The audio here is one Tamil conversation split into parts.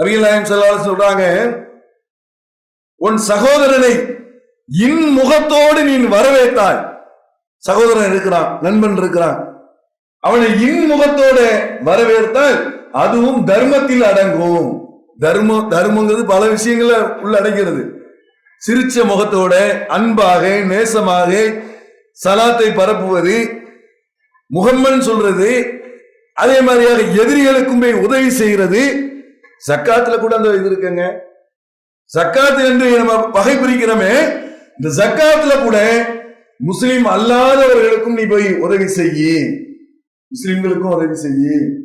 நபிகள் நாயம் ஸல்லல்லாஹு சொல்றாங்க உன் சகோதரனை இன்முகத்தோடு நீ வரவேற்றாய். சகோதரன் இருக்கிறான் நண்பன் இருக்கிறான். அவனை இன்முகத்தோட வரவேற்றால் அதுவும் தர்மத்தில் அடங்கும். தர்மம் தர்மங்கிறது பல விஷயங்கள உள்ளடங்கிறது சிரிச்ச முகத்தோட அன்பாக நேசமாக சலாத்தை பரப்புவது முகம்மன் சொல்றது அதே மாதிரியாக எதிரிகளுக்கும் போய் உதவி செய்கிறது சக்காத்துல கூட அந்த இது இருக்குங்க. சக்காத்து என்று நம்ம வகை பிரிக்கிறோமே இந்த சக்காத்துல கூட முஸ்லீம் அல்லாதவர்களுக்கும் நீ போய் உதவி செய்யி. முஸ்லீம்களுக்கும் உதவி செய்யி.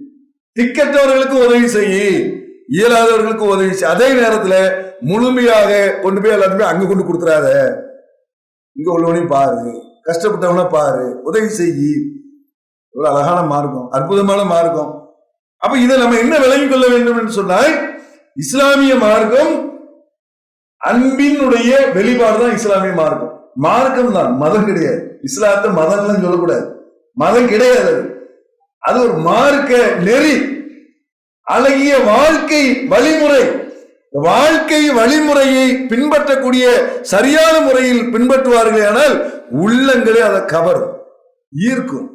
திக்கற்றவர்களுக்கும் உதவி செய்யி. இயலாதவர்களுக்கும் உதவி செய்ய அதே நேரத்துல முழுமையாக கொண்டு போய் எல்லாத்தையுமே அங்க கொண்டு கொடுத்துறாத. இங்க உள்ளவனையும் பாரு. கஷ்டப்பட்டவன பாரு. உதவி செய்யி. ஒரு அழகான மார்க்கம் அற்புதமான மார்க்கம். அப்ப இதை நம்ம என்ன விளங்கிக் கொள்ள வேண்டும் என்று சொன்னால் இஸ்லாமிய மார்க்கம் அன்பினுடைய வெளிப்பாடு தான் இஸ்லாமிய மார்க்கம். மார்க்கம் தான் மதம் கிடையாது. இஸ்லாத்தை மதம்லாம் சொல்லக்கூடாது. மதம் கிடையாது அது. அது ஒரு மார்க்க நெறி அழகிய வாழ்க்கை வழிமுறை. வாழ்க்கை வழிமுறையை பின்பற்றக்கூடிய சரியான முறையில் பின்பற்றுவார்கள் ஆனால் உள்ளங்களே அதை கவரும் ஈர்க்கும்.